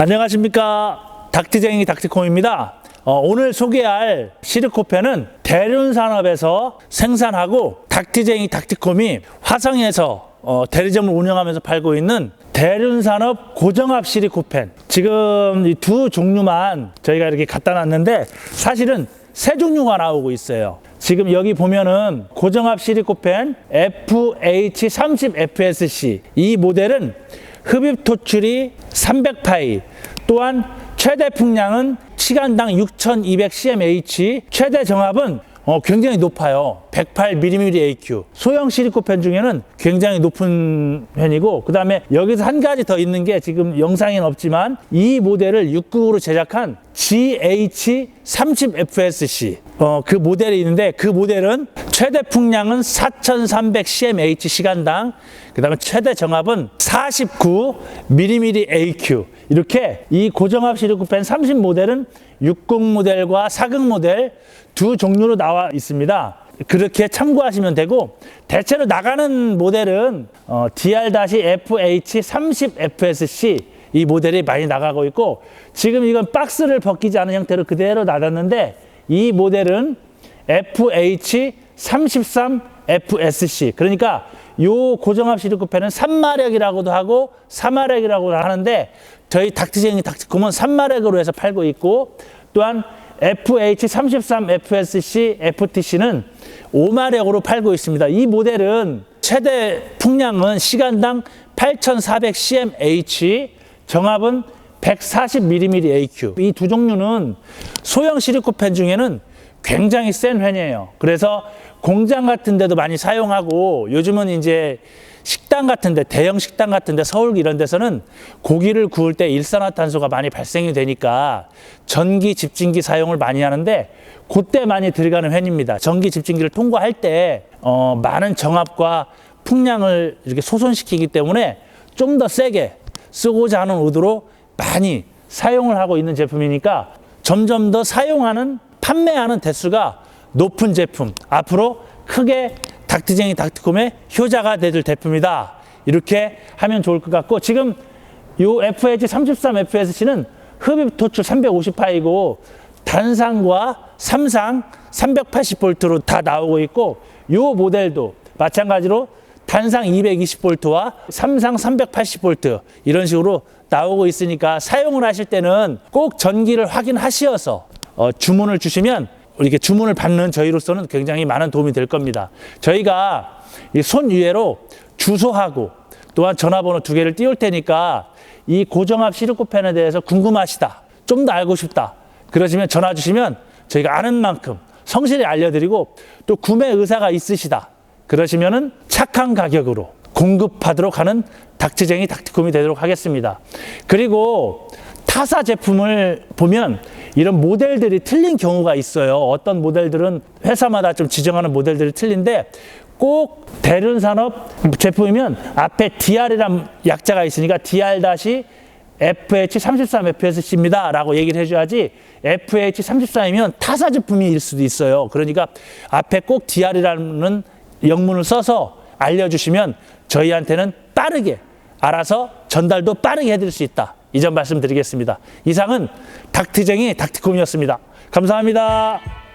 안녕하십니까 닥티쟁이 닥티콤입니다. 어, 오늘 소개할 시르코펜은 대륜산업에서 생산하고 닥티쟁이 닥티콤이 화성에서 어, 대리점을 운영하면서 팔고 있는 대륜산업 고정압 시리코펜 지금 이 두 종류만 저희가 이렇게 갖다 놨는데 사실은 세 종류가 나오고 있어요. 지금 여기 보면은 고정압 시리코펜 FH30FSC 이 모델은 흡입 토출이 300파이 또한 최대 풍량은 시간당 6200cmh 최대 정압은 어, 굉장히 높아요. 108mm AQ. 소형 시리코펜 중에는 굉장히 높은 편이고, 그 다음에 여기서 한 가지 더 있는 게 지금 영상에는 없지만 이 모델을 6국으로 제작한 GH30FSC. 어, 그 모델이 있는데 그 모델은 최대 풍량은 4300cmh 시간당, 그 다음에 최대 정압은 49mm AQ. 이렇게 이 고정압 시리코펜 30 모델은 60 모델과 4극 모델 두 종류로 나와 있습니다. 그렇게 참고하시면 되고 대체로 나가는 모델은 어, DR-FH30FSC 이 모델이 많이 나가고 있고 지금 이건 박스를 벗기지 않은 형태로 그대로 놔뒀는데 이 모델은 FH33FSC 그러니까 요 고정압 시리코펜은 3마력이라고도 하고 4마력이라고도 하는데 저희 닥티쟁이 닥티콤은 3마력으로 해서 팔고 있고 또한 FH33FSC FTC는 5마력으로 팔고 있습니다. 이 모델은 최대 풍량은 시간당 8400cmh, 정압은 140mm AQ. 이 두 종류는 소형 시리코펜 중에는 굉장히 센 펜이에요. 그래서 공장 같은 데도 많이 사용하고 요즘은 이제 식당 같은데 대형 식당 같은데 서울 이런 데서는 고기를 구울 때 일산화탄소가 많이 발생이 되니까 전기 집진기 사용을 많이 하는데 그때 많이 들어가는 횡입니다. 전기 집진기를 통과할 때 어, 많은 정압과 풍량을 이렇게 소손시키기 때문에 좀 더 세게 쓰고자 하는 의도로 많이 사용을 하고 있는 제품이니까 점점 더 사용하는 판매하는 대수가 높은 제품 앞으로 크게 닥티쟁이 닥티콤의 효자가 될 제품이다. 이렇게 하면 좋을 것 같고 지금 요 FH33FSC는 흡입 토출 350파이고 단상과 삼상 380볼트로 다 나오고 있고 요 모델도 마찬가지로 단상 220볼트와 삼상 380볼트 이런 식으로 나오고 있으니까 사용을 하실 때는 꼭 전기를 확인하시어서 어, 주문을 주시면 이렇게 주문을 받는 저희로서는 굉장히 많은 도움이 될 겁니다. 저희가 이손 위에로 주소하고 또한 전화번호 두 개를 띄울 테니까 이 고정압 시르코펜에 대해서 궁금하시다. 좀 더 알고 싶다. 그러시면 전화 주시면 저희가 아는 만큼 성실히 알려드리고 또 구매 의사가 있으시다. 그러시면은 착한 가격으로 공급하도록 하는 닥치쟁이 닥티콤이 되도록 하겠습니다. 그리고 타사 제품을 보면 이런 모델들이 틀린 경우가 있어요. 어떤 모델들은 회사마다 좀 지정하는 모델들이 틀린데 꼭 대륜 산업 제품이면 앞에 DR이란 약자가 있으니까 DR 다시 FH33FSC입니다. 라고 얘기를 해줘야지 FH33이면 타사 제품일 수도 있어요. 그러니까 앞에 꼭 DR이라는 영문을 써서 알려주시면 저희한테는 빠르게 알아서 전달도 빠르게 해드릴 수 있다. 이 점 말씀드리겠습니다. 이상은 닥티쟁이 닥티콤이었습니다. 감사합니다.